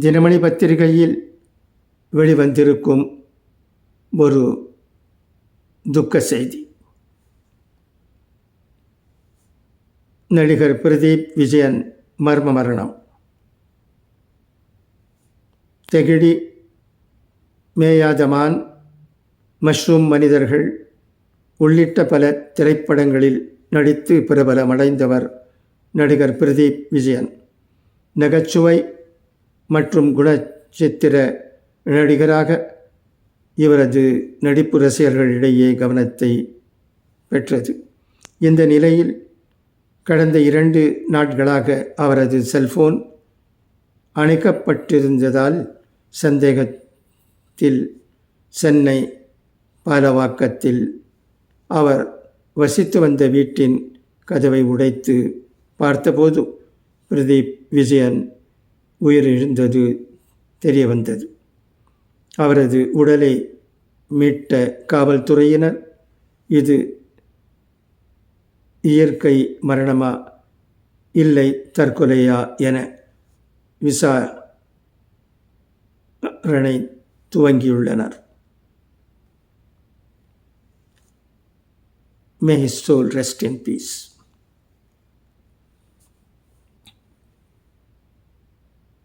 தினமணி பத்திரிகையில் வெளிவந்திருக்கும் ஒரு துக்க செய்தி. நடிகர் பிரதீப் விஜயன் மர்ம மரணம். தெகிடி மேயாதமான் மஷ்ரூம் மனிதர்கள் உள்ளிட்ட பல திரைப்படங்களில் நடித்து பிரபலமடைந்தவர் நடிகர் பிரதீப் விஜயன். நகைச்சுவை மற்றும் குணச்சித்திர நடிகராக இவரது நடிப்பு ரசிகர்களிடையே கவனத்தை பெற்றது. இந்த நிலையில் கடந்த இரண்டு நாட்களாக அவரது செல்போன் அணைக்கப்பட்டிருந்ததால் சந்தேகத்தில் சென்னை பாலவாக்கத்தில் அவர் வசித்து வந்த வீட்டின் கதவை உடைத்து பார்த்தபோது பிரதீப் விஜயன் உயிரிழந்தது தெரிய வந்தது அவரது உடலை மீட்ட காவல்துறையினர் இது இயற்கை மரணமா? இல்லை தற்கொலையா என விசாரணை துவங்கியுள்ளனர். மே his soul rest in peace.